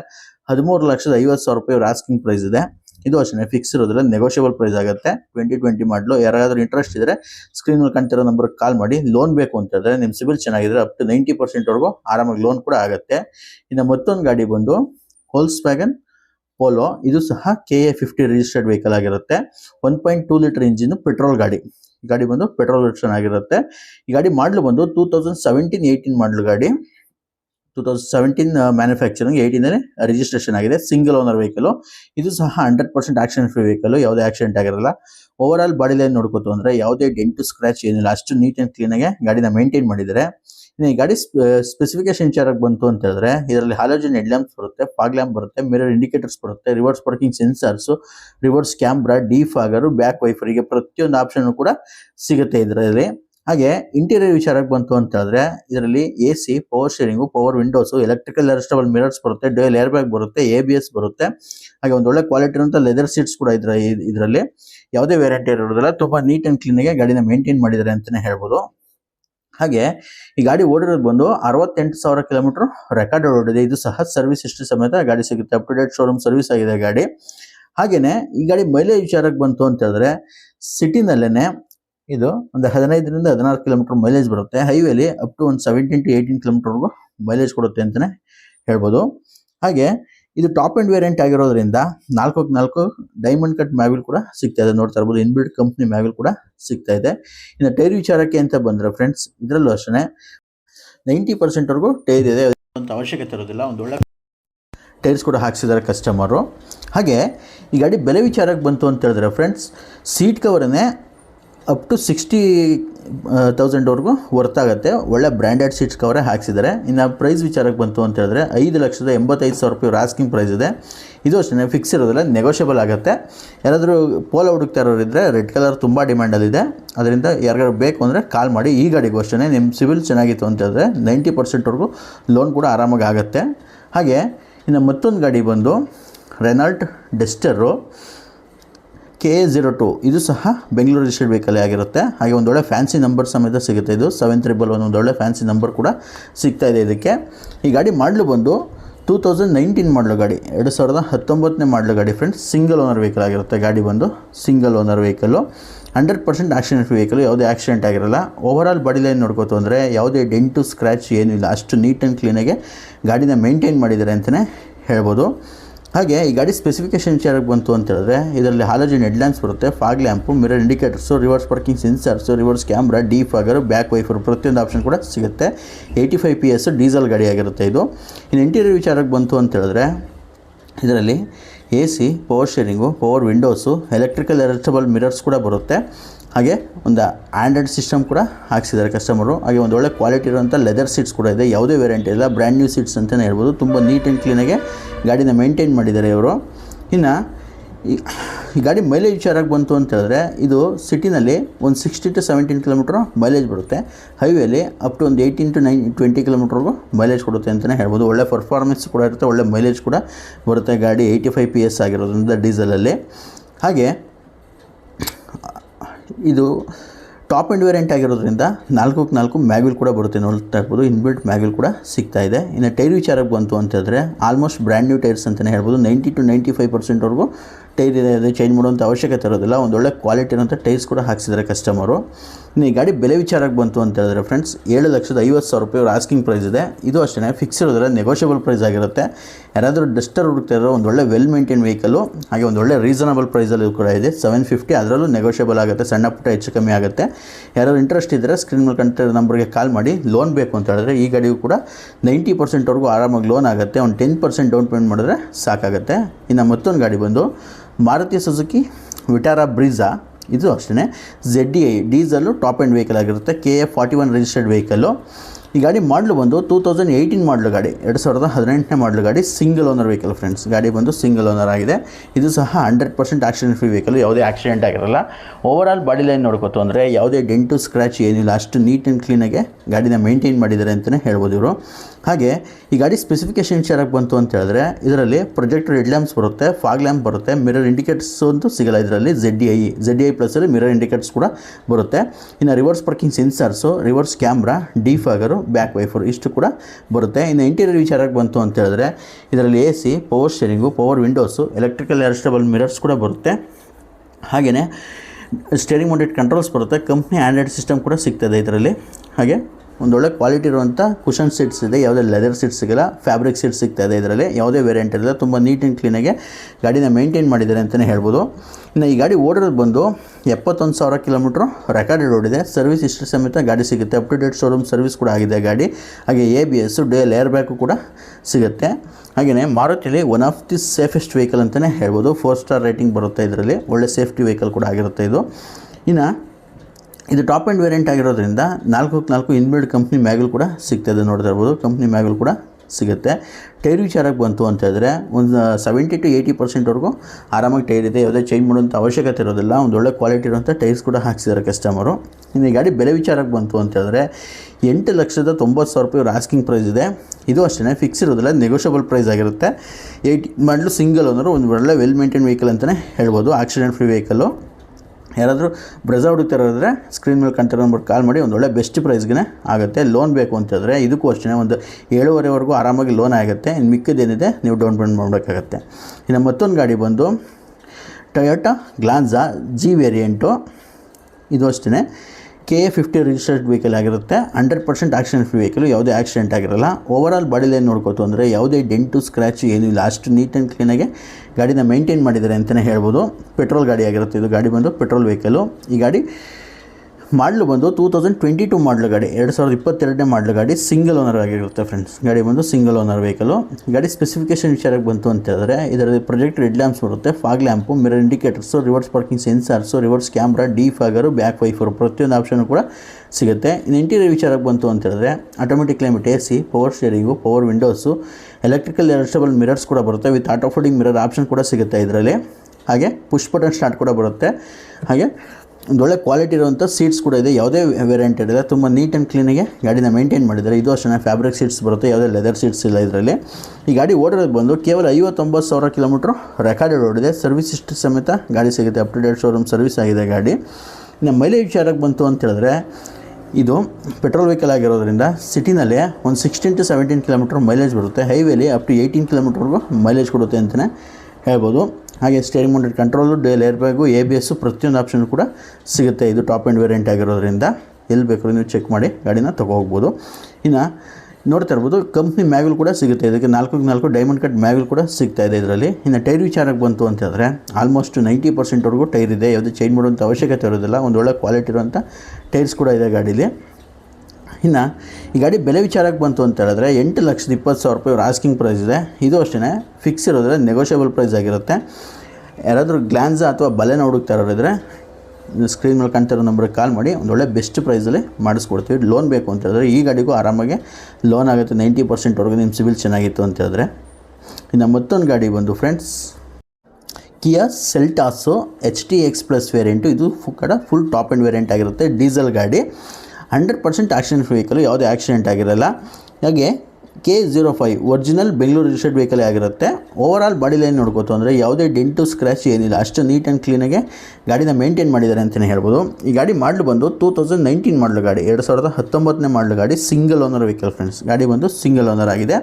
ಹದಿಮೂರು ಲಕ್ಷದ ಐವತ್ತು ಸಾವಿರ ರೂಪಾಯಿ ಆಸ್ಕಿಂಗ್ ಪ್ರೈಸ್ ಇದೆ. ಇದು ಅಷ್ಟೇ ಫಿಕ್ಸ್ ಇರೋದ್ರಲ್ಲಿ ನೆಗೋಷಿಯಬಲ್ ಪ್ರೈಸ್ ಆಗುತ್ತೆ. ಟ್ವೆಂಟಿ ಟ್ವೆಂಟಿ ಮಾಡಲು ಯಾರಾದರೂ ಇಂಟ್ರೆಸ್ಟ್ ಇದ್ದರೆ ಸ್ಕ್ರೀನ್ ಅಲ್ಲಿ ಕಾಣ್ತಿರೋ ನಂಬರ್ ಕಾಲ್ ಮಾಡಿ. ಲೋನ್ ಬೇಕು ಅಂತ ಹೇಳಿದ್ರೆ ನಿಮ್ಮ ಸಿಬಿಲ್ ಚೆನ್ನಾಗಿದ್ರೆ ಅಪ್ ಟು ನೈಂಟಿ ಪರ್ಸೆಂಟ್ ವರೆಗೂ ಆರಾಮಾಗಿ ಲೋನ್ ಕೂಡ ಆಗುತ್ತೆ. ಇನ್ನು ಮತ್ತೊಂದು ಗಾಡಿ ಬಂದು ಹೋಲ್ಸ್ ವ್ಯಾಗನ್ ಪೋಲೋ ಇದು ಸಹ K A fifty registered vehicle ಆಗಿರುತ್ತೆ. One point two litre engine petrol ಗಾಡಿ. ಗಾಡಿ ಬಂದು ಪೆಟ್ರೋಲ್ ರಿಕ್ಷನ್ ಆಗಿರುತ್ತೆ. ಈ ಗಾಡಿ ಮಾಡಲು ಬಂದು ಟೂ ತೌಸಂಡ್ ಸೆವೆಂಟೀನ್ ಏಯ್ಟೀನ್ ಮಾಡಲು ಗಾಡಿ. ಟೂ ತೌಸಂಡ್ ಸೆವೆಂಟೀನ್ ಮ್ಯಾನುಫ್ಯಾಕ್ಚರಿಂಗ್ ಏಯ್ಟೀನಲ್ಲಿ ರಿಜಿಸ್ಟ್ರೇಷನ್ ಆಗಿದೆ. ಸಿಂಗಲ್ ಓನರ್ ವೆಹಿಕಲು ಇದು ಸಹ hundred percent accident free vehicle ಯಾವುದೇ ಆಕ್ಸಿಡೆಂಟ್ ಆಗಿರಲ್ಲ. ಓವರ್ ಆಲ್ ಬಾಡಿ ಲೈನ್ ನೋಡ್ಕೋತು ಅಂದ್ರೆ ಯಾವುದೇ ಡೆಂಟು ಸ್ಕ್ರಾಚ್ ಏನಿಲ್ಲ. ಅಷ್ಟು ನೀಟ್ ಆ್ಯಂಡ್ ಕ್ಲೀನ್ ಆಗಿ ಗಾಡಿನ ಮೇಂಟೈನ್ ಮಾಡಿದ್ದಾರೆ. ಇನ್ನು ಈ ಗಾಡಿ ಸ್ಪೆಸಿಫಿಕೇಶನ್ ವಿಚಾರಕ್ಕೆ ಬಂತು ಅಂತ ಹೇಳಿದ್ರೆ ಇದರಲ್ಲಿ ಹಾಲೋಜನ್ ಹೆಡ್ ಲ್ಯಾಂಪ್ಸ್ ಬರುತ್ತೆ ಫಾಗ್ ಲ್ಯಾಂಪ್ ಬರುತ್ತೆ ಮಿರರ್ ಇಂಡಿಕೇಟರ್ಸ್ ಬರುತ್ತೆ reverse parking sensors reverse camera D fogger back ವೈಫರಿಗೆ ಪ್ರತಿಯೊಂದು ಆಪ್ಷನ್ ಕೂಡ ಸಿಗುತ್ತೆ ಇದರಲ್ಲಿ. ಹಾಗೆ ಇಂಟೀರಿಯರ್ ವಿಚಾರಕ್ಕೆ ಬಂತು ಅಂತ ಹೇಳಿದ್ರೆ ಇದರಲ್ಲಿ A C power steering power windows electrical adjustable mirrors ಬರುತ್ತೆ ಡೇಲ್ ಏರ್ ಬ್ಯಾಗ್ ಬರುತ್ತೆ ಎ ಬಿ ಎಸ್ ಬರುತ್ತೆ. ಹಾಗೆ ಒಂದು ಒಳ್ಳೆ ಕ್ವಾಲಿಟಿ ಅಂತ ಲೆದರ್ ಸೀಟ್ಸ್ ಕೂಡ ಇದ್ರ, ಇದರಲ್ಲಿ. ಯಾವುದೇ ವೇರಿಯಂಟಿ ಇರೋದಿಲ್ಲ. ತುಂಬಾ ನೀಟ್ ಅಂಡ್ ಕ್ಲೀನ್ ಆಗಿ ಗಾಡಿನ ಮೇಂಟೈನ್ ಮಾಡಿದ್ದಾರೆ ಅಂತಾನೆ ಹೇಳ್ಬೋದು. ಹಾಗೆ ಈ ಗಾಡಿ ಓಡಿರೋದು ಬಂದು ಅರವತ್ತೆಂಟು ಸಾವಿರ ಕಿಲೋಮೀಟರ್ ರೆಕಾರ್ಡ್ ಓಡಿದೆ. ಇದು ಸಹ ಸರ್ವಿಸ್ ಹಿಸ್ಟ್ರಿ ಸಮೇತ ಗಾಡಿ ಸಿಗುತ್ತೆ. Up to date showroom service ಆಗಿದೆ ಗಾಡಿ. ಹಾಗೆಯೇ ಈ ಗಾಡಿ ಮೈಲೇಜ್ ವಿಚಾರಕ್ಕೆ ಬಂತು ಅಂತ ಹೇಳಿದ್ರೆ ಸಿಟಿನಲ್ಲೇನೆ ಇದು ಒಂದು ಹದಿನೈದರಿಂದ ಹದಿನಾರು ಕಿಲೋಮೀಟರ್ ಮೈಲೇಜ್ ಬರುತ್ತೆ. ಹೈವೇಲಿ ಅಪ್ ಟು ಒಂದು ಸೆವೆಂಟೀನ್ ಟು ಏಯ್ಟೀನ್ ಕಿಲೋಮೀಟರ್ವರೆಗೂ ಮೈಲೇಜ್ ಕೊಡುತ್ತೆ ಅಂತಾನೆ ಹೇಳ್ಬೋದು. ಹಾಗೆ ಇದು ಟಾಪ್ ಆ್ಯಂಡ್ ವೇರಿಯಂಟ್ ಆಗಿರೋದ್ರಿಂದ ನಾಲ್ಕಕ್ಕೆ ನಾಲ್ಕು ಡೈಮಂಡ್ ಕಟ್ ಮ್ಯಾವಿಲ್ ಕೂಡ ಸಿಗ್ತಾ ಇದೆ. ನೋಡ್ತಾ ಇರ್ಬೋದು ಇನ್ಬಿಲ್ಡ್ ಕಂಪ್ನಿ ಮ್ಯಾವಿಲ್ ಕೂಡ ಸಿಗ್ತಾ ಇದೆ. ಇನ್ನು ಟೈರ್ ವಿಚಾರಕ್ಕೆ ಅಂತ ಬಂದರೆ ಫ್ರೆಂಡ್ಸ್ ಇದರಲ್ಲೂ ಅಷ್ಟೇ ನೈಂಟಿ ಪರ್ಸೆಂಟ್ವರೆಗೂ ಟೈರ್ ಇದೆ. ಅಂತ ಅವಶ್ಯಕತೆ ಇರೋದಿಲ್ಲ, ಒಂದು ಒಳ್ಳೆ ಟೈರ್ಸ್ ಕೂಡ ಹಾಕ್ಸಿದ್ದಾರೆ ಕಸ್ಟಮರು ಹಾಗೆ ಈ ಗಾಡಿ ಬೆಲೆ ವಿಚಾರಕ್ಕೆ ಬಂತು ಅಂತ ಹೇಳಿದ್ರೆ ಫ್ರೆಂಡ್ಸ್ ಸೀಟ್ ಕವರನ್ನೇ ಅಪ್ ಟು ಸಿಕ್ಸ್ಟಿ ತೌಸಂಡ್ವರೆಗೂ ವರ್ತ್ ಆಗುತ್ತೆ. ಒಳ್ಳೆ ಬ್ರ್ಯಾಂಡೆಡ್ ಸೀಟ್ಸ್ ಕವರೇ ಹಾಕ್ಸಿದ್ದಾರೆ ಇನ್ನು ಪ್ರೈಸ್ ವಿಚಾರಕ್ಕೆ ಬಂತು ಅಂತ ಹೇಳಿದ್ರೆ ಐದು ಲಕ್ಷದ ಎಂಬತ್ತೈದು ಸಾವಿರ ರೂಪಾಯಿ ರಾಸ್ಕಿಂಗ್ ಪ್ರೈಸ್ ಇದೆ. ಇದು ಅಷ್ಟೇ ಫಿಕ್ಸ್ ಇರೋದಿಲ್ಲ ನೆಗೋಷಿಯಬಲ್ ಆಗುತ್ತೆ. ಯಾರಾದರೂ ಪೋಲ ಹುಡುಕ್ತಾ ಇರೋರಿದ್ದರೆ ರೆಡ್ ಕಲರ್ ತುಂಬ ಡಿಮ್ಯಾಂಡಲ್ಲಿದೆ ಅದರಿಂದ ಯಾರಿಗಾರು ಬೇಕು ಅಂದರೆ ಕಾಲ್ ಮಾಡಿ, ಈ ಗಾಡಿಗೂ ಅಷ್ಟೇ ನಿಮ್ಮ ಸಿವಿಲ್ ಚೆನ್ನಾಗಿತ್ತು ಅಂತ ಹೇಳಿದ್ರೆ ನೈಂಟಿ ಪರ್ಸೆಂಟ್ವರೆಗೂ ಲೋನ್ ಕೂಡ ಆರಾಮಾಗಿ ಆಗುತ್ತೆ. ಹಾಗೆ ಇನ್ನು ಮತ್ತೊಂದು ಗಾಡಿ ಬಂದು Renault Duster K A zero two ಇದು ಸಹ ಬೆಂಗಳೂರು ರಿಜಿಸ್ಟರ್ಡ್ ವೆಹಿಕಲ್ ಆಗಿರುತ್ತೆ. ಹಾಗೆ ಒಂದೊಳ್ಳೆ ಫ್ಯಾನ್ಸಿ ನಂಬರ್ ಸಮೇತ ಸಿಗುತ್ತೆ ಇದು. ಸೆವೆನ್ ತ್ರಿಬಲ್ ಒನ್ ಒಂದೊಳ್ಳೆ ಫ್ಯಾನ್ಸಿ ನಂಬರ್ ಕೂಡ ಸಿಗ್ತಾ ಇದೆ ಇದಕ್ಕೆ. ಈ ಗಾಡಿ ಮಾಡಲು ಬಂದು ಟೂ ತೌಸಂಡ್ ನೈನ್ಟೀನ್ ಮಾಡಲು ಗಾಡಿ. ಎರಡು ಸಾವಿರದ ಹತ್ತೊಂಬತ್ತನೇ ಮಾಡಲು ಗಾಡಿ ಫ್ರೆಂಡ್ಸ್ ಸಿಂಗಲ್ ಓನರ್ ವೆಹಿಕಲ್ ಆಗಿರುತ್ತೆ ಗಾಡಿ ಬಂದು. Single owner vehicle hundred percent accident vehicle ಯಾವುದೇ ಆಕ್ಸಿಡೆಂಟ್ ಆಗಿರಲ್ಲ. ಓವರ್ ಆಲ್ ಬಾಡಿ ಲೈನ್ ನೋಡ್ಕೋತು ಅಂದರೆ ಯಾವುದೇ ಡೆಂಟು ಸ್ಕ್ರ್ಯಾಚ್ ಏನೂ ಇಲ್ಲ. ಅಷ್ಟು ನೀಟ್ ಆ್ಯಂಡ್ ಕ್ಲೀನಾಗೆ ಗಾಡಿನ ಮೇಂಟೈನ್ ಮಾಡಿದ್ದಾರೆ ಅಂತಲೇ ಹೇಳ್ಬೋದು. ಹಾಗೆ ಈ ಗಾಡಿ ಸ್ಪೆಸಿಫಿಕೇಶನ್ ವಿಚಾರಕ್ಕೆ ಬಂತು ಅಂತ ಹೇಳಿದ್ರೆ, ಇದರಲ್ಲಿ ಹಾಲೋಜಿನ್ ಹೆಡ್ ಲ್ಯಾಂಪ್ಸ್ ಬರುತ್ತೆ fog lamp mirror indicators reverse parking sensors reverse camera D fogger back wiper ಪ್ರತಿಯೊಂದು ಆಪ್ಷನ್ ಕೂಡ ಸಿಗುತ್ತೆ. Eighty five P S diesel ಗಾಡಿ ಆಗಿರುತ್ತೆ ಇದು. ಇನ್ನು ಇಂಟೀರಿಯರ್ ವಿಚಾರಕ್ಕೆ ಬಂತು ಅಂತ ಹೇಳಿದ್ರೆ, ಇದರಲ್ಲಿ A C power steering power windows electrical adjustable mirrors ಕೂಡ ಬರುತ್ತೆ. ಹಾಗೆ ಒಂದು ಆ್ಯಂಡ್ರಾಯ್ಡ್ ಸಿಸ್ಟಮ್ ಕೂಡ ಹಾಕ್ಸಿದ್ದಾರೆ ಕಸ್ಟಮರು ಹಾಗೆ ಒಂದು ಒಳ್ಳೆ ಕ್ವಾಲಿಟಿ ಇರುವಂಥ ಲೆದರ್ ಸೀಟ್ಸ್ ಕೂಡ ಇದೆ. ಯಾವುದೇ ವೇರಿಯಂಟ್ ಇಲ್ಲ. ಬ್ರ್ಯಾಂಡ್ ನ್ಯೂ ಸೀಟ್ಸ್ ಅಂತಲೇ ಹೇಳ್ಬೋದು. ತುಂಬ ನೀಟ್ ಆ್ಯಂಡ್ ಕ್ಲೀನಾಗೆ ಗಾಡಿನ ಮೇಂಟೈನ್ ಮಾಡಿದ್ದಾರೆ ಇವರು. ಇನ್ನು ಈ ಗಾಡಿ ಮೈಲೇಜ್ ವಿಚಾರಕ್ಕೆ ಬಂತು ಅಂತ ಹೇಳಿದ್ರೆ, ಇದು ಸಿಟಿನಲ್ಲಿ ಒಂದು sixty to seventeen kilometre mileage ಬರುತ್ತೆ. ಹೈವೇಲಿ ಅಪ್ ಟು ಒಂದು ಏಯ್ಟೀನ್ ಟು ನೈನ್ ಟ್ವೆಂಟಿ ಕಿಲೋಮೀಟ್ರ್ಗೂ ಮೈಲೇಜ್ ಕೊಡುತ್ತೆ ಅಂತಲೇ ಹೇಳ್ಬೋದು. ಒಳ್ಳೆ ಪರ್ಫಾರ್ಮೆನ್ಸ್ ಕೂಡ ಇರುತ್ತೆ. ಒಳ್ಳೆ ಮೈಲೇಜ್ ಕೂಡ ಬರುತ್ತೆ ಗಾಡಿ. ಏಯ್ಟಿ ಫೈವ್ ಪಿ ಎಸ್ ಆಗಿರೋದ್ರಿಂದ ಡೀಸೆಲಲ್ಲಿ ಹಾಗೆ ಇದು ಟಾಪ್ ಎಂಡ್ ವೇರಿಯಂಟ್ ಆಗಿರೋದ್ರಿಂದ ನಾಲ್ಕಕ್ಕೆ ನಾಲ್ಕು ಮ್ಯಾಗ್ವಿಲ್ ಕೂಡ ಬರುತ್ತೆ ನೋಡ್ತಾ ಇರ್ಬೋದು. ಇನ್ಬಿಲ್ಟ್ ಮ್ಯಾಗ್ವಿಲ್ ಕೂಡ ಸಿಗ್ತಾ ಇದೆ. ಇನ್ನು ಟೈರ್ ವಿಚಾರಕ್ಕೆ ಬಂತು ಅಂತಂದರೆ ಆಲ್ಮೋಸ್ಟ್ ಬ್ರ್ಯಾಂಡ್ ನ್ಯೂ ಟೈರ್ಸ್ ಅಂತಲೇ ಹೇಳ್ಬೋದು. ನೈಂಟಿ ಟು ನೈಂಟಿ ಫೈವ್ ಪರ್ಸೆಂಟ್ವರೆಗೂ ಟೈರ್ ಇದೆ ಅದು ಚೇಂಜ್ ಮಾಡುವಂಥ ಅವಶ್ಯಕತೆ ಇರೋದಿಲ್ಲ. ಒಂದು ಒಳ್ಳೆ ಕ್ವಾಲಿಟಿ ಇರೋಂಥ ಟೈರ್ಸ್ ಕೂಡ ಹಾಕ್ಸಿದ್ದಾರೆ ಕಸ್ಟಮರು ಈ ಗಾಡಿ ಬೆಲೆ ವಿಚಾರಕ್ಕೆ ಬಂತು ಅಂತ ಹೇಳಿದ್ರೆ ಫ್ರೆಂಡ್ಸ್ ಏಳು ಲಕ್ಷದ ಐವತ್ತು ಸಾವಿರ ರೂಪಾಯಿ ಆಸ್ಕಿಂಗ್ ಪ್ರೈಸ್ ಇದೆ. ಇದು ಅಷ್ಟೇ ಫಿಕ್ಸ್ ಇರೋದ್ರೆ ನೆಗೋಷಿಯಬಲ್ ಪ್ರೈಸ್ ಆಗಿರುತ್ತೆ. ಯಾರಾದರೂ ಡಸ್ಟರ್ ಹುಡುಕ್ತಾ ಇರೋ ಒಂದು ಒಳ್ಳೆ ವೆಲ್ ಮೇಂಟೈನ್ ವೆಹಿಕಲು ಹಾಗೆ ಒಂದು ಒಳ್ಳೆ ರೀಸನಬಲ್ ಪ್ರೈಸಲ್ಲಿ ಕೂಡ ಇದೆ. ಸೆವೆನ್ ಫಿಫ್ಟಿ ಅದರಲ್ಲೂ ನೆಗೋಷಿಯಬಲ್ ಆಗುತ್ತೆ, ಸಣ್ಣ ಪುಟ್ಟ ಹೆಚ್ಚು ಕಮ್ಮಿ ಆಗುತ್ತೆ. ಯಾರಾದರೂ ಇಂಟ್ರೆಸ್ಟ್ ಇದ್ದರೆ ಸ್ಕ್ರೀನ್ ಮೇಲೆ ಕಂತ ನಂಬರ್ಗೆ ಕಾಲ್ ಮಾಡಿ ಲೋನ್ ಬೇಕು ಅಂತ ಹೇಳಿದ್ರೆ ಈ ಗಾಡಿಗೂ ಕೂಡ ನೈಂಟಿ ಪರ್ಸೆಂಟ್ವರೆಗೂ ಆರಾಮಾಗಿ ಲೋನ್ ಆಗುತ್ತೆ. ಒಂದು ಟೆನ್ ಪರ್ಸೆಂಟ್ ಡೌನ್ ಪೇಮೆಂಟ್ ಮಾಡಿದ್ರೆ ಸಾಕಾಗುತ್ತೆ. ಇನ್ನು ಮತ್ತೊಂದು ಗಾಡಿ ಬಂದು ಮಾರುತಿ ಸುಜುಕಿ, ವಿಟಾರಾ ಬ್ರಿಜಾ, ಇದು ಅಷ್ಟೇ Z D I diesel top end vehicle ಆಗಿರುತ್ತೆ. K A forty one registered vehicle ಈ ಗಾಡಿ ಮಾಡಲು ಬಂದು ಟೂ ತೌಸಂಡ್ ಏಯ್ಟೀನ್ ಮಾಡಲು ಗಾಡಿ, ಎರಡು ಸಾವಿರದ ಹದಿನೆಂಟನೇ ಮಾಡಲು ಗಾಡಿ ಸಿಂಗಲ್ ಓನರ್ ವೆಹಿಕಲ್ ಫ್ರೆಂಡ್ಸ್ ಗಾಡಿ ಬಂದು ಸಿಂಗಲ್ ಓನರ್ ಆಗಿದೆ. ಇದು ಸಹ hundred percent accident free vehicle ಯಾವುದೇ ಆಕ್ಸಿಡೆಂಟ್ ಆಗಿರಲ್ಲ. ಓವರ್ ಬಾಡಿ ಲೈನ್ ನೋಡ್ಕೋತು ಅಂದರೆ ಯಾವುದೇ ಡೆಂಟು ಸ್ಕ್ರ್ಯಾಚ್ ಏನಿಲ್ಲ. ಅಷ್ಟು ನೀಟ್ ಆ್ಯಂಡ್ ಕ್ಲೀನಾಗೆ ಗಾಡಿನ ಮೇಂಟೈನ್ ಮಾಡಿದ್ದಾರೆ ಅಂತಲೇ ಹೇಳ್ಬೋದು ಇವರು. ಹಾಗೆ ಈ ಗಾಡಿ ಸ್ಪೆಸಿಫಿಕೇಶನ್ ವಿಚಾರಕ್ಕೆ ಬಂತು ಅಂತ ಹೇಳಿದ್ರೆ ಇದರಲ್ಲಿ ಪ್ರೊಜೆಕ್ಟರ್ ಹೆಡ್ ಲ್ಯಾಂಪ್ಸ್ ಬರುತ್ತೆ ಫಾಗ್ ಲ್ಯಾಂಪ್ ಬರುತ್ತೆ ಮಿರರ್ ಇಂಡಿಕೇಟರ್ಸ್ ಅಂತೂ ಸಿಗಲ್ಲ ಇದರಲ್ಲಿ ಝೆಡ್ ಐ ಝೆಡ್ ಐ ಪ್ಲಸ್ಸಲ್ಲಿ ಮಿರರ್ ಇಂಡಿಕೇಟರ್ಸ್ ಕೂಡ ಬರುತ್ತೆ. ಇನ್ನು reverse parking sensors reverse camera D fogger back wiper ಇಷ್ಟು ಕೂಡ ಬರುತ್ತೆ. ಇನ್ನು ಇಂಟೀರಿಯರ್ ವಿಚಾರಕ್ಕೆ ಬಂತು ಅಂತ ಹೇಳಿದ್ರೆ ಇದರಲ್ಲಿ A C power steering power windows electrical adjustable mirrors ಕೂಡ ಬರುತ್ತೆ. ಹಾಗೆಯೇ ಸ್ಟೇರಿಂಗ್ ಮೌಂಟೆಡ್ ಕಂಟ್ರೋಲ್ಸ್ ಬರುತ್ತೆ ಕಂಪ್ನಿ ಆ್ಯಂಡ್ರಾಯ್ಡ್ ಸಿಸ್ಟಮ್ ಕೂಡ ಸಿಗ್ತದೆ ಇದರಲ್ಲಿ. ಹಾಗೆ ಒಂದೊಳ್ಳೆ ಕ್ವಾಲಿಟಿ ಇರುವಂಥ ಕುಷನ್ ಸೀಟ್ಸ್ ಇದೆ, ಯಾವುದೇ ಲೆದರ್ ಸೀಟ್ಸ್ ಸಿಗಲ್ಲ ಫ್ಯಾಬ್ರಿಕ್ ಸೀಟ್ಸ್ ಸಿಗ್ತಾ ಇದೆ ಇದರಲ್ಲಿ, ಯಾವುದೇ ವೇರಿಯಂಟ್ ಇರಲ್ಲ, ತುಂಬ ನೀಟ್ ಆ್ಯಂಡ್ ಕ್ಲೀನಾಗಿ ಗಾಡಿನ ಮೇಂಟೈನ್ ಮಾಡಿದ್ದಾರೆ ಅಂತಲೇ ಹೇಳ್ಬೋದು. ಇನ್ನು ಈ ಗಾಡಿ ಓಡಿರೋದು ಬಂದು ಎಪ್ಪತ್ತೊಂದು ಸಾವಿರ ಕಿಲೋಮೀಟ್ರ್ ರೆಕಾರ್ಡೆಡ್ ಓಡಿದೆ ಸರ್ವಿಸ್ ಇಷ್ಟು ಸಮೇತ ಗಾಡಿ ಸಿಗುತ್ತೆ. Up to date showroom service ಕೂಡ ಆಗಿದೆ ಗಾಡಿ. ಹಾಗೆ A B S dual air bag ಕೂಡ ಸಿಗುತ್ತೆ. ಹಾಗೆಯೇ ಮಾರುತಿಯಲ್ಲಿ one of the safest vehicle ಅಂತಲೇ ಹೇಳ್ಬೋದು. ಫೋರ್ ಸ್ಟಾರ್ ರೇಟಿಂಗ್ ಬರುತ್ತೆ ಇದರಲ್ಲಿ. ಒಳ್ಳೆ ಸೇಫ್ಟಿ ವೆಹಿಕಲ್ ಕೂಡ ಆಗಿರುತ್ತೆ ಇದು. ಇನ್ನು ಇದು ಟಾಪ್ ಆ್ಯಂಡ್ ವೇರಿಯಂಟ್ ಆಗಿರೋದ್ರಿಂದ ನಾಲ್ಕಕ್ಕೆ ನಾಲ್ಕು ಇನ್ಬಿಲ್ಡ್ ಕಂಪ್ನಿ ಮ್ಯಾಗಲ್ ಕೂಡ ಸಿಗ್ತದೆ ನೋಡ್ತಾ ಇರ್ಬೋದು. ಕಂಪ್ನಿ ಮ್ಯಾಗಲ್ ಕೂಡ ಸಿಗುತ್ತೆ. ಟೈರ್ ವಿಚಾರಕ್ಕೆ ಬಂತು ಅಂತ ಹೇಳಿದ್ರೆ, ಒಂದು ಸೆವೆಂಟಿ ಟು ಏಯ್ಟಿ ಪರ್ಸೆಂಟ್ವರೆಗೂ ಆರಾಮಾಗಿ ಟೈರ್ ಇದೆ. ಯಾವುದೇ ಚೇಂಜ್ ಮಾಡುವಂಥ ಅವಶ್ಯಕತೆ ಇರೋದಿಲ್ಲ. ಒಂದು ಒಳ್ಳೆ ಕ್ವಾಲಿಟಿ ಇರುವಂಥ ಟೈರ್ಸ್ ಕೂಡ ಹಾಕ್ಸಿದ್ದಾರೆ ಕಸ್ಟಮರು ಇನ್ನು ಗಾಡಿ ಬೆಲೆ ವಿಚಾರಕ್ಕೆ ಬಂತು ಅಂತ ಹೇಳಿದ್ರೆ, ಎಂಟು ಲಕ್ಷದ ತೊಂಬತ್ತು ಸಾವಿರ ರೂಪಾಯಿ ರಾಸ್ಕಿಂಗ್ ಪ್ರೈಸ್ ಇದೆ. ಇದು ಅಷ್ಟೇ ಫಿಕ್ಸ್ ಇರೋದಿಲ್ಲ ನೆಗೋಷಿಯಬಲ್ ಪ್ರೈಸ್ ಆಗಿರುತ್ತೆ. ಏಯ್ಟಿ ಮಾಡಲು ಸಿಂಗಲ್ ಅಂದರೆ ಒಂದು ಒಳ್ಳೆ ವೆಲ್ ಮೇಂಟೈನ್ ವೆಹಿಕಲ್ ಅಂತಲೇ ಹೇಳ್ಬೋದು. ಆಕ್ಸಿಡೆಂಟ್ ಫ್ರೀ ವೆಹಿಕಲ್ಲು ಯಾರಾದರೂ ಬ್ರೆಜಾ ಹುಡುಕ್ತಿರೋದ್ರೆ ಸ್ಕ್ರೀನ್ ಮೇಲೆ ಕಂಟಿನ್ಯೂ ನಂಬರ್ ಕಾಲ್ ಮಾಡಿ ಒಂದು ಒಳ್ಳೆ ಬೆಸ್ಟ್ ಪ್ರೈಸ್ಗೆ ಆಗುತ್ತೆ. ಲೋನ್ ಬೇಕು ಅಂತಂದರೆ ಇದಕ್ಕೂ ಅಷ್ಟೇ ಒಂದು ಏಳುವರೆವರೆಗೂ ಆರಾಮಾಗಿ ಲೋನ್ ಆಗುತ್ತೆ. ಇನ್ನು ಮಿಕ್ಕದೇನಿದೆ ನೀವು ಡೌನ್ ಪೇಮೆಂಟ್ ಮಾಡಬೇಕಾಗತ್ತೆ. ಇನ್ನು ಮತ್ತೊಂದು ಗಾಡಿ ಬಂದು ಟೊಯೋಟಾ ಗ್ಲಾನ್ಸಾ ಜಿ ವೇರಿಯಂಟು ಇದು ಅಷ್ಟೇ ಕೆ ಫಿಫ್ಟಿ ರಿಜಿಸ್ಟರ್ಡ್ ವೆಹಿಕಲ್ ಆಗಿರುತ್ತೆ hundred percent accident free vehicle ಯಾವುದೇ ಆಕ್ಸಿಡೆಂಟ್ ಆಗಿರಲ್ಲ. ಓವರ್ ಆಲ್ ಲೈನ್ ನೋಡ್ಕೋತು ಅಂದರೆ ಯಾವುದೇ ಡೆಂಟು ಸ್ಕ್ರ್ಯಾಚ್ ಏನು ಇಲ್ಲ. ಅಷ್ಟು ನೀಟ್ ಆ್ಯಂಡ್ ಕ್ಲೀನಾಗಿ ಗಾಡಿನ ಮೇಂಟೈನ್ ಮಾಡಿದ್ದಾರೆ ಅಂತಲೇ ಹೇಳ್ಬೋದು. ಪೆಟ್ರೋಲ್ ಗಾಡಿ ಆಗಿರುತ್ತೆ, ಇದು ಗಾಡಿ ಬಂದು ಪೆಟ್ರೋಲ್ ವೆಹಿಕಲು ಈ ಗಾಡಿ ಮಾಡಲು ಬಂದು ಟೂ ತೌಸಂಡ್ ಟ್ವೆಂಟಿ ಟು ಮಾಡಲು ಗಾಡಿ, ಎರಡು ಸಾವಿರದ ಇಪ್ಪತ್ತೆರಡನೇ ಮಾಡಲು ಗಾಡಿ ಸಿಂಗಲ್ ಓನರ್ ಆಗಿರುತ್ತೆ ಫ್ರೆಂಡ್ಸ್ ಗಾಡಿ ಬಂದು ಸಿಂಗಲ್ ಓನರ್ ವೆಹಿಕಲು ಗಾಡಿ ಸ್ಪೆಸಿಫಿಕೇಷನ್ ವಿಚಾರಕ್ಕೆ ಬಂತು ಅಂತ ಹೇಳಿದ್ರೆ, ಇದರಲ್ಲಿ ಪ್ರೊಜೆಕ್ಟ್ ರೆಡ್ ಲ್ಯಾಂಪ್ಸ್ ಬರುತ್ತೆ fog lamp mirror indicators reverse parking sensors reverse camera D fogger back wiper ಪ್ರತಿಯೊಂದು ಆಪ್ಷನ್ ಕೂಡ ಸಿಗುತ್ತೆ. ಇನ್ನು ಇಂಟೀರಿಯರ್ ವಿಚಾರಕ್ಕೆ ಬಂತು ಅಂತ ಹೇಳಿದ್ರೆ automatic climate A C power steering power windows electrical adjustable mirrors ಕೂಡ ಬರುತ್ತೆ with auto folding mirror option ಕೂಡ ಸಿಗುತ್ತೆ ಇದರಲ್ಲಿ. ಹಾಗೆ ಪುಷ್ ಬಟನ್ ಸ್ಟಾರ್ಟ್ ಕೂಡ ಬರುತ್ತೆ. ಹಾಗೆ ಒಳ್ಳೆ ಕ್ವಾಲಿಟಿ ಇರುವಂಥ ಸೀಟ್ಸ್ ಕೂಡ ಇದೆ. ಯಾವುದೇ ವೇರಿಯಂಟ್ ಇದೆ ತುಂಬ ನೀಟ್ ಆ್ಯಂಡ್ ಕ್ಲೀನಾಗಿ ಗಾಡಿನ ಮೇಂಟೈನ್ ಮಾಡಿದ್ದಾರೆ. ಇದು ಅಷ್ಟೇ ಫ್ಯಾಬ್ರಿಕ್ ಸೀಟ್ಸ್ ಬರುತ್ತೆ, ಯಾವುದೇ ಲೆದರ್ ಸೀಟ್ಸ್ ಇಲ್ಲ ಇದರಲ್ಲಿ. ಈ ಗಾಡಿ ಓಡಿರೋದು ಬಂದು ಕೇವಲ ಐವತ್ತೊಂಬತ್ತು ಸಾವಿರ ಕಿಲೋಮೀಟ್ರ್ ರೆಕಾರ್ಡೆಡ್ ಓಡಿದೆ ಸರ್ವಿಸ್ ಇಷ್ಟು ಸಮೇತ ಗಾಡಿ ಸಿಗುತ್ತೆ. Up to date showroom service ಆಗಿದೆ ಗಾಡಿ. ಇನ್ನು ಮೈಲೇಜ್ ವಿಚಾರಕ್ಕೆ ಬಂತು ಅಂತ ಹೇಳಿದ್ರೆ, ಇದು ಪೆಟ್ರೋಲ್ ವೆಹಿಕಲ್ ಆಗಿರೋದ್ರಿಂದ ಸಿಟಿನಲ್ಲಿ ಒಂದು sixteen to seventeen kilometre mileage ಬರುತ್ತೆ. ಹೈವೇಲಿ ಅಪ್ ಟು ಏಯ್ಟೀನ್ ಕಿಲೋಮೀಟ್ರ್ವರೆಗೂ ಮೈಲೇಜ್ ಕೊಡುತ್ತೆ ಅಂತಲೇ ಹೇಳ್ಬೋದು. ಹಾಗೆ steering mounted control dual air bag A B S ಪ್ರತಿಯೊಂದು ಆಪ್ಷನ್ ಕೂಡ ಸಿಗುತ್ತೆ. ಇದು ಟಾಪ್ ಆ್ಯಂಡ್ ವೇರಿಯಂಟ್ ಆಗಿರೋದ್ರಿಂದ ಎಲ್ಲಿ ಬೇಕಾದ್ರೂ ನೀವು ಚೆಕ್ ಮಾಡಿ ಗಾಡಿನ ತೊಗೋಗ್ಬೋದು ಇನ್ನು ನೋಡ್ತಾ ಇರ್ಬೋದು ಕಂಪ್ನಿ ಮ್ಯಾಗಲ್ ಕೂಡ ಸಿಗುತ್ತೆ. ಇದಕ್ಕೆ ನಾಲ್ಕು ನಾಲ್ಕು ಡೈಮಂಡ್ ಕಟ್ ಮ್ಯಾಗಲ್ ಕೂಡ ಸಿಗ್ತಾ ಇದೆ ಇದರಲ್ಲಿ. ಇನ್ನು ಟೈರ್ ವಿಚಾರಕ್ಕೆ ಬಂತು ಅಂತಂದರೆ ಆಲ್ಮೋಸ್ಟ್ ನೈಂಟಿ ಪರ್ಸೆಂಟ್ವರೆಗೂ ಟೈರ್ ಇದೆ. ಯಾವುದೇ ಚೇಂಜ್ ಮಾಡುವಂಥ ಅವಶ್ಯಕತೆ ಇರೋದಿಲ್ಲ. ಒಂದು ಒಳ್ಳೆ ಕ್ವಾಲಿಟಿ ಇರುವಂಥ ಟೈರ್ಸ್ ಕೂಡ ಇದೆ ಗಾಡೀಲಿ. ಇನ್ನು ಈ ಗಾಡಿ ಬೆಲೆ ವಿಚಾರಕ್ಕೆ ಬಂತು ಅಂತ ಹೇಳಿದ್ರೆ ಎಂಟು ಲಕ್ಷದ ಇಪ್ಪತ್ತು ಸಾವಿರ ರೂಪಾಯಿ ಆಸ್ಕಿಂಗ್ ಪ್ರೈಸ್ ಇದೆ. ಇದು ಅಷ್ಟೇ ಫಿಕ್ಸ್ ಇರೋದ್ರೆ ನೆಗೋಷಿಯಬಲ್ ಪ್ರೈಸ್ ಆಗಿರುತ್ತೆ. ಯಾರಾದರೂ ಗ್ಲಾನ್ಸಾ ಅಥವಾ ಬಲೆನ ಹುಡುಕ್ತಾ ಇರೋರಿದ್ರೆ ಸ್ಕ್ರೀನ್ ಮೇಲೆ ಕಾಣ್ತಿರೋ ನಂಬರ್ಗೆ ಕಾಲ್ ಮಾಡಿ, ಒಂದು ಒಳ್ಳೆ ಬೆಸ್ಟ್ ಪ್ರೈಸಲ್ಲಿ ಮಾಡಿಸ್ಕೊಡ್ತೀವಿ. ಲೋನ್ ಬೇಕು ಅಂತ ಹೇಳಿದ್ರೆ ಈ ಗಾಡಿಗೂ ಆರಾಮಾಗಿ ಲೋನ್ ಆಗುತ್ತೆ. ನೈಂಟಿ ಪರ್ಸೆಂಟ್ವರೆಗೂ ನಿಮ್ಮ ಸಿಬಿಲ್ ಚೆನ್ನಾಗಿತ್ತು ಅಂತ ಹೇಳಿದ್ರೆ. ಇನ್ನು ಮತ್ತೊಂದು ಗಾಡಿ ಬಂದು friends Kia Seltos H T X plus variant ಇದು ಕಡ ಫುಲ್ ಟಾಪ್ ಆ್ಯಂಡ್ ವೇರಿಯಂಟ್ ಆಗಿರುತ್ತೆ. ಡೀಸೆಲ್ ಗಾಡಿ. ಹಂಡ್ರೆಡ್ ಪರ್ಸೆಂಟ್ ಆಕ್ಸಿಡೆಂಟ್ ವೆಹಿಕಲ್ ಯಾವುದೇ ಆಕ್ಸಿಡೆಂಟ್ ಆಗಿರಲ್ಲ. ಹಾಗೆ K zero five original Bengaluru registered vehicle ಆಗಿರುತ್ತೆ. ಓವರ್ ಆಲ್ ಬಾಡಿ ಲೈನ್ ನೋಡ್ಕೋತು ಅಂದರೆ ಯಾವುದೇ ಡೆಂಟು ಸ್ಕ್ರ್ಯಾಚ್ ಏನಿಲ್ಲ. ಅಷ್ಟು ನೀಟ್ ಆ್ಯಂಡ್ ಕ್ಲೀನಾಗೆ ಗಾಡಿನ ಮೇಂಟೈನ್ ಮಾಡಿದ್ದಾರೆ ಅಂತಲೇ ಹೇಳ್ಬೋದು. ಈ ಗಾಡಿ ಮಾಡಲು ಬಂದು ಟೂ ತೌಸಂಡ್ ನೈನ್ಟೀನ್ ಮಾಡಲು ಗಾಡಿ. ಎರಡು ಸಾವಿರದ ಹತ್ತೊಂಬತ್ತನೇ ಮಾಡಲು ಗಾಡಿ ಸಿಂಗಲ್ ಓನರ್ ವೆಹಿಕಲ್ ಫ್ರೆಂಡ್ಸ್ ಗಾಡಿ ಬಂದು ಸಿಂಗಲ್ ಓನರ್ ಆಗಿದೆ.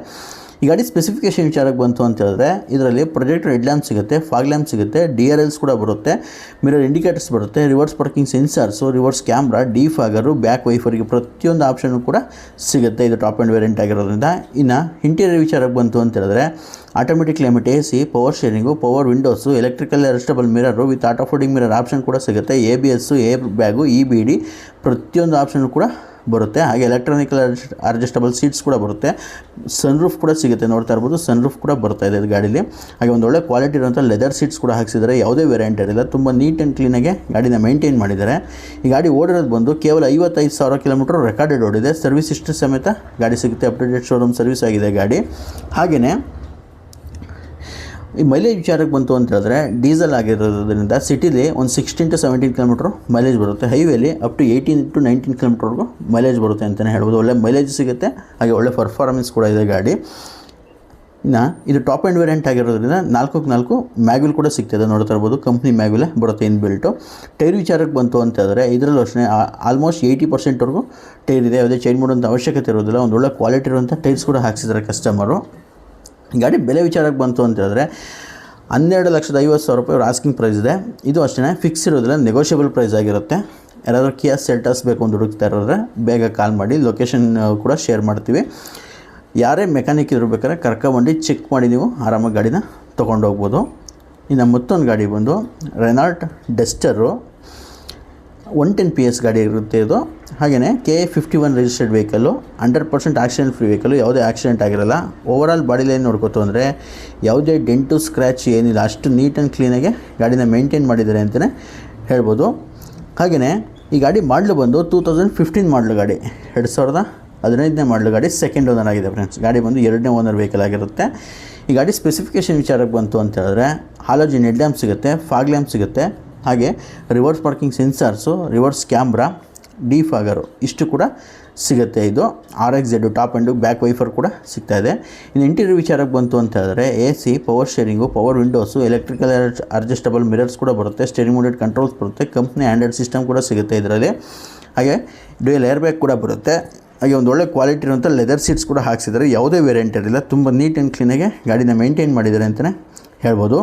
ಈ ಗಾಡಿ ಸ್ಪೆಸಿಫಿಕೇಷನ್ ವಿಚಾರಕ್ಕೆ ಬಂತು ಅಂತ ಹೇಳಿದ್ರೆ, ಇದರಲ್ಲಿ ಪ್ರೊಜೆಕ್ಟ್ ರೆಡ್ ಲ್ಯಾಂಪ್ ಸಿಗುತ್ತೆ ಫಾಗ್ ಲ್ಯಾಂಪ್ ಸಿಗುತ್ತೆ ಡಿ ಆರ್ ಎಲ್ಸ್ ಕೂಡ ಬರುತ್ತೆ ಮಿರರ್ ಇಂಡಿಕೇಟರ್ಸ್ ಬರುತ್ತೆ reverse parking sensors reverse camera D fogger back ವೈಫರಿಗೆ ಪ್ರತಿಯೊಂದು ಆಪ್ಷನ್ ಕೂಡ ಸಿಗುತ್ತೆ. ಇದು ಟಾಪ್ ಆ್ಯಂಡ್ ವೇರಿಯಂಟ್ ಆಗಿರೋದ್ರಿಂದ. ಇನ್ನು ಇಂಟೀರಿಯರ್ ವಿಚಾರಕ್ಕೆ ಬಂತು ಅಂತ ಹೇಳಿದ್ರೆ automatic climate A C power steering power windows electrical adjustable mirror with auto folding mirror option ಕೂಡ ಸಿಗುತ್ತೆ. A B S air bag E B D ಪ್ರತಿಯೊಂದು ಆಪ್ಷನ್ ಕೂಡ ಬರುತ್ತೆ. ಹಾಗೆ ಎಲೆಕ್ಟ್ರಾನಿಕಲ್ ಅಡ್ಜಸ್ಟಬಲ್ ಸೀಟ್ಸ್ ಕೂಡ ಬರುತ್ತೆ. ಸನ್ ರೂಫ್ ಕೂಡ ಸಿಗುತ್ತೆ. ನೋಡ್ತಾ ಇರ್ಬೋದು ಸನ್ ರೂಫ್ ಕೂಡ ಬರ್ತಾ ಇದೆ ಗಾಡೀಲಿ. ಹಾಗೆ ಒಂದು ಒಳ್ಳೆ ಕ್ವಾಲಿಟಿ ಇರುವಂಥ ಲೆದರ್ ಸೀಟ್ಸ್ ಕೂಡ ಹಾಕ್ಸಿದ್ದಾರೆ. ಯಾವುದೇ ವೇರಿಯಂಟ್ ಇರಲಿಲ್ಲ ತುಂಬ ನೀಟ್ ಆ್ಯಂಡ್ ಕ್ಲೀನಾಗಿ ಗಾಡಿನ ಮೇಂಟೈನ್ ಮಾಡಿದ್ದಾರೆ. ಈ ಗಾಡಿ ಓಡಿರೋದು ಬಂದು ಕೇವಲ ಐವತ್ತೈದು ಸಾವಿರ ಕಿಲೋಮೀಟರ್ ರೆಕಾರ್ಡೆಡ್ ಓಡಿದೆ. ಸರ್ವಿಸ್ ಇಷ್ಟು ಸಮೇತ ಗಾಡಿ ಸಿಗುತ್ತೆ. ಅಪ್ಡೇಟೆಡ್ ಶೋರೂಮ್ ಸರ್ವಿಸ್ ಆಗಿದೆ ಗಾಡಿ. ಹಾಗೆಯೇ ಈ ಮೈಲೇಜ್ ವಿಚಾರಕ್ಕೆ ಬಂತು ಅಂತ ಹೇಳಿದ್ರೆ ಡೀಸೆಲ್ ಆಗಿರೋದ್ರಿಂದ ಸಿಟಿಲಿ ಒಂದು sixteen to seventeen kilometre mileage ಬರುತ್ತೆ. ಹೈವೇಲಿ up to eighteen to nineteen ಕಿಲೋಮೀಟ್ರ್ವರೆಗೂ mileage ಬರುತ್ತೆ ಅಂತಲೇ ಹೇಳ್ಬೋದು. ಒಳ್ಳೆ ಮೈಲೇಜ್ ಸಿಗುತ್ತೆ, ಹಾಗೆ ಒಳ್ಳೆ ಪರ್ಫಾರ್ಮೆನ್ಸ್ ಕೂಡ ಇದೆ ಗಾಡಿ. ಇನ್ನು ಇದು ಟಾಪ್ ಆ್ಯಂಡ್ ವೇರಿಯಂಟ್ ಆಗಿರೋದ್ರಿಂದ ನಾಲ್ಕಕ್ಕೆ ನಾಲ್ಕು ಮ್ಯಾಗ್ವಿಲ್ ಕೂಡ ಸಿಗ್ತದೆ ನೋಡ್ತಾ ಇರ್ಬೋದು. ಕಂಪ್ನಿ ಮ್ಯಾಗ್ವಿಲೇ ಬರುತ್ತೆ ಇನ್ ಬಿಲ್ಟು ಟೈರ್ ವಿಚಾರಕ್ಕೆ ಬಂತು ಅಂತ ಹೇಳಿದ್ರೆ ಇದರಲ್ಲೂ ಅಷ್ಟೇ ಆಲ್ಮೋಸ್ಟ್ ಏಯ್ಟಿ ಪರ್ಸೆಂಟ್ವರೆಗೂ ಟೈರ್ ಇದೆ. ಯಾವುದೇ ಚೇಂಜ್ ಮಾಡುವಂಥ ಅವಶ್ಯಕತೆ ಇರೋದಿಲ್ಲ. ಒಂದು ಒಳ್ಳೆ ಕ್ವಾಲಿಟಿ ಇರುವಂಥ ಟೈರ್ಸ್ ಕೂಡ ಹಾಕ್ಸಿದ್ದಾರೆ ಕಸ್ಟಮರು ಗಾಡಿ ಬೆಲೆ ವಿಚಾರಕ್ಕೆ ಬಂತು ಅಂತ ಹೇಳಿದ್ರೆ ಹನ್ನೆರಡು ಲಕ್ಷದ ಐವತ್ತು ಸಾವಿರ ರೂಪಾಯಿ ಆಸ್ಕಿಂಗ್ ಪ್ರೈಸ್ ಇದೆ. ಇದು ಅಷ್ಟೇ ಫಿಕ್ಸ್ ಇರೋದಿಲ್ಲ ನೆಗೋಷಿಯಬಲ್ ಪ್ರೈಸ್ ಆಗಿರುತ್ತೆ. ಯಾರಾದರೂ ಕಿಯಾ ಸೆಲ್ಟರ್ಸ್ ಬೇಕು ಅಂತ ಹುಡುಕ್ತಾ ಇರೋದ್ರೆ ಬೇಗ ಕಾಲ್ ಮಾಡಿ ಲೊಕೇಶನ್ ಕೂಡ ಶೇರ್ ಮಾಡ್ತೀವಿ. ಯಾರೇ ಮೆಕ್ಯಾನಿಕ್ ಇರಬೇಕಾದ್ರೆ ಕರ್ಕೊಂಬಂದು ಚೆಕ್ ಮಾಡಿ ನೀವು, ಆರಾಮಾಗಿ ಗಾಡಿನ ತೊಗೊಂಡು ಹೋಗ್ಬೋದು ಇನ್ನು ಮತ್ತೊಂದು ಗಾಡಿ ಬಂದು Renault Duster one ten P S ಗಾಡಿ ಇರುತ್ತೆ ಇದು. ಹಾಗೆಯೇ K fifty one registered vehicle hundred percent accident free vehicle ಯಾವುದೇ ಆಕ್ಸಿಡೆಂಟ್ ಆಗಿರಲ್ಲ. ಓವರಾಲ್ ಬಾಡಿ ಲೈನ್ ನೋಡ್ಕೊತು ಅಂದರೆ ಯಾವುದೇ ಡೆಂಟು ಸ್ಕ್ರ್ಯಾಚ್ ಏನಿಲ್ಲ. ಅಷ್ಟು ನೀಟ್ ಆ್ಯಂಡ್ ಕ್ಲೀನಾಗಿ ಗಾಡಿನ ಮೇಂಟೈನ್ ಮಾಡಿದ್ದಾರೆ ಅಂತಲೇ ಹೇಳ್ಬೋದು. ಹಾಗೆಯೇ ಈ ಗಾಡಿ ಮಾಡಲು ಬಂದು ಟೂ ತೌಸಂಡ್ ಫಿಫ್ಟೀನ್ ಮಾಡಲು ಗಾಡಿ. ಎರಡು ಸಾವಿರದ ಹದಿನೈದನೇ ಮಾಡಲು ಗಾಡಿ ಸೆಕೆಂಡ್ ಓನರ್ ಆಗಿದೆ ಫ್ರೆಂಡ್ಸ್ ಗಾಡಿ ಬಂದು ಎರಡನೇ ಓನರ್ ವೆಹಿಕಲ್ ಆಗಿರುತ್ತೆ. ಈ ಗಾಡಿ ಸ್ಪೆಸಿಫಿಕೇಷನ್ ವಿಚಾರಕ್ಕೆ ಬಂತು ಅಂತ ಹೇಳಿದ್ರೆ ಹಾಲೋಜಿನ್ ಹೆಡ್ ಸಿಗುತ್ತೆ ಫಾಗ್ ಲ್ಯಾಂಪ್ ಸಿಗುತ್ತೆ. ಹಾಗೆ reverse parking sensors reverse camera D fogger ಇಷ್ಟು ಕೂಡ ಸಿಗುತ್ತೆ ಇದು. R X Z top end back wiper ಕೂಡ ಸಿಗ್ತಾ ಇದೆ. ಇನ್ನು ಇಂಟೀರಿಯರ್ ವಿಚಾರಕ್ಕೆ ಬಂತು ಅಂತ A C power steering power windows electrical adjustable mirrors ಕೂಡ ಬರುತ್ತೆ. ಸ್ಟೇರಿಂಗ್ ಮೋಡೆಡ್ ಕಂಟ್ರೋಲ್ಸ್ ಬರುತ್ತೆ. ಕಂಪ್ನಿ ಆ್ಯಂಡ್ರಾಯ್ಡ್ ಸಿಸ್ಟಮ್ ಕೂಡ ಸಿಗುತ್ತೆ ಇದರಲ್ಲಿ. ಹಾಗೆ ಡ್ಯೂಯಲ್ ಏರ್ ಬ್ಯಾಗ್ ಕೂಡ ಬರುತ್ತೆ. ಹಾಗೆ ಒಂದು ಒಳ್ಳೆ ಕ್ವಾಲಿಟಿ ಇರುವಂಥ ಲೆದರ್ ಸೀಟ್ಸ್ ಕೂಡ ಹಾಕ್ಸಿದ್ದಾರೆ. ಯಾವುದೇ ವೇರಿಯಂಟ್ ಇರಲಿಲ್ಲ. ತುಂಬ ನೀಟ್ ಆ್ಯಂಡ್ ಕ್ಲೀನಾಗೆ ಗಾಡಿನ ಮೇಂಟೈನ್ ಮಾಡಿದ್ದಾರೆ ಅಂತಲೇ ಹೇಳ್ಬೋದು.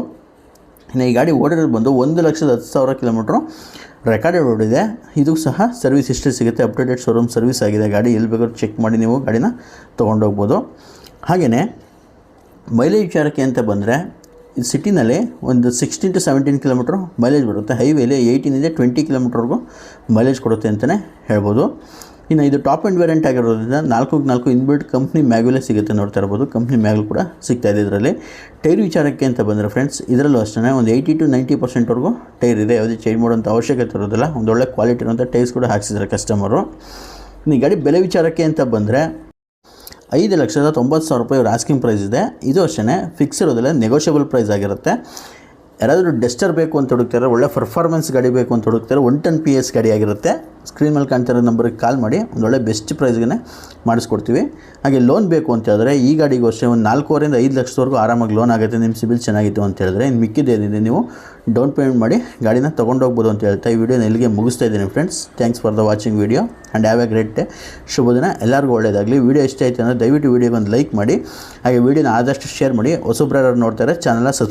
ಇನ್ನು ಈ ಗಾಡಿ ಓಡಿರೋದು ಬಂದು ಒಂದು ಲಕ್ಷದ ಹತ್ತು ಸಾವಿರ ಕಿಲೋಮೀಟ್ರು ರೆಕಾರ್ಡೆಡ್ ಓಡಿದೆ ಇದು. ಸಹ ಸರ್ವಿಸ್ ಹಿಸ್ಟ್ರಿ ಸಿಗುತ್ತೆ. ಅಪ್ಡೇಟೆಡ್ ಶೋರೂಮ್ ಸರ್ವಿಸ್ ಆಗಿದೆ. ಗಾಡಿ ಎಲ್ಲಿ ಬೇಕಾದ್ರೂ ಚೆಕ್ ಮಾಡಿ ನೀವು ಗಾಡಿನ ತೊಗೊಂಡೋಗ್ಬೋದು ಹಾಗೆಯೇ ಮೈಲೇಜ್ ವಿಚಾರಕ್ಕೆ ಅಂತ ಬಂದರೆ ಸಿಟಿನಲ್ಲಿ ಒಂದು sixteen to seventeen kilometre mileage ಬರುತ್ತೆ. ಹೈವೇಲಿ ಏಯ್ಟೀನಿಂದ ಟ್ವೆಂಟಿ ಕಿಲೋಮೀಟ್ರ್ವರೆಗೂ ಮೈಲೇಜ್ ಕೊಡುತ್ತೆ ಅಂತಲೇ ಹೇಳ್ಬೋದು. ಇನ್ನು ಇದು ಟಾಪ್ ಆ್ಯಂಡ್ ವೇರಿಯಂಟ್ ಆಗಿರೋದ್ರಿಂದ ನಾಲ್ಕು ನಾಲ್ಕು ಇನ್ಬಿಲ್ಟ್ ಕಂಪ್ನಿ ಮ್ಯಾಗ್ಯುಲೇ ಸಿಗುತ್ತೆ ನೋಡ್ತಾ ಇರ್ಬೋದು. ಕಂಪ್ನಿ ಮ್ಯಾಗ್ಲ್ ಕೂಡ ಸಿಗ್ತಾ ಇದೆ ಇದರಲ್ಲಿ. ಟೈರ್ ವಿಚಾರಕ್ಕೆ ಅಂತ ಬಂದರೆ ಫ್ರೆಂಡ್ಸ್ ಇದರಲ್ಲೂ ಅಷ್ಟೇ ಒಂದು ಏಯ್ಟಿ ಟು ನೈಂಟಿ ಪರ್ಸೆಂಟ್ವರೆಗೂ ಟೈರ್ ಇದೆ. ಯಾವುದೇ ಚೇಂಜ್ ಮಾಡೋಂಥ ಅವಶ್ಯಕತೆ ಇರೋದಿಲ್ಲ. ಒಳ್ಳೆ ಕ್ವಾಲಿಟಿ ಇರೋಂಥ ಟೈರ್ಸ್ ಕೂಡ ಹಾಕ್ಸಿದ್ದಾರೆ ಕಸ್ಟಮರು ಇನ್ನು ಗಾಡಿ ಬೆಲೆ ವಿಚಾರಕ್ಕೆ ಅಂತ ಬಂದರೆ ಐದು ಲಕ್ಷದ ತೊಂಬತ್ತು ಸಾವಿರ ರೂಪಾಯಿ ಆಸ್ಕಿಂಗ್ ಪ್ರೈಸ್ ಇದೆ. ಇದು ಅಷ್ಟೇ ಫಿಕ್ಸ್ ಇರೋದಿಲ್ಲ ನೆಗೋಷಿಯಬಲ್ ಪ್ರೈಸ್ ಆಗಿರುತ್ತೆ. ಯಾರಾದರೂ ಡೆಸ್ಟರ್ ಬೇಕು ಅಂತ ಹುಡುಕ್ತಾರೆ ಒಳ್ಳೆ ಪರ್ಫಾರ್ಮೆನ್ಸ್ ಗಾಡಿ ಬೇಕು ಅಂತ ಹುಡುಕ್ತಾರೆ ಒನ್ ಟೆನ್ ಪಿ ಎಸ್ ಗಾಡಿ ಆಗಿರುತ್ತೆ. ಸ್ಕ್ರೀನ್ ಮೇಲೆ ಕಾಣ್ತಿರೋ ನಂಬರ್ಗೆ ಕಾಲ್ ಮಾಡಿ, ಒಂದು ಒಳ್ಳೆ ಬೆಸ್ಟ್ ಪ್ರೈಸ್ಗೆ ಮಾಡಿಸ್ಕೊಡ್ತೀವಿ. ಹಾಗೆ ಲೋನ್ ಬೇಕು ಅಂತ ಹೇಳಿದ್ರೆ, ಈ ಗಾಡಿಗೂ ಅಷ್ಟೇ ಒಂದು ನಾಲ್ಕೂವರೆಯಿಂದ ಐದು ಲಕ್ಷದವರೆಗೂ ಆರಾಮಾಗಿ ಲೋನ್ ಆಗುತ್ತೆ ನಿಮ್ಮ ಸಿಬಿಲ್ ಚೆನ್ನಾಗಿತ್ತು ಅಂತ ಹೇಳಿದ್ರೆ. ಇನ್ನು ಮಿಕ್ಕಿದ್ದೇನಿದೆ ನೀವು ಡೌನ್ ಪೇಮೆಂಟ್ ಮಾಡಿ ಗಾಡಿನ ತೊಗೊಂಡೋಗ್ಬೋದು ಅಂತ ಹೇಳ್ತಾ ಈ ವಿಡಿಯೋನ ಇಲ್ಲಿಗೆ ಮುಗಿಸ್ತಾ ಇದ್ದೀನಿ friends thanks for the watching video and have a great day ಶುಭ ದಿನ, ಎಲ್ಲರಿಗೂ ಒಳ್ಳೆಯದಾಗಲಿ ವಿಡಿಯೋ ಇಷ್ಟ ಆಯಿತು ಅಂದರೆ ದಯವಿಟ್ಟು ವಿಡಿಯೋಗೆ ಒಂದು ಲೈಕ್ ಮಾಡಿ, ಹಾಗೆ ವಿಡಿಯೋನ ಆದಷ್ಟು ಶೇರ್ ಮಾಡಿ. ಹೊಸಬ್ರು ನೋಡ್ತಾರೆ ಚಾನಲ್ನ ಸಬ್ಸ್ಕ್ರೈಬ್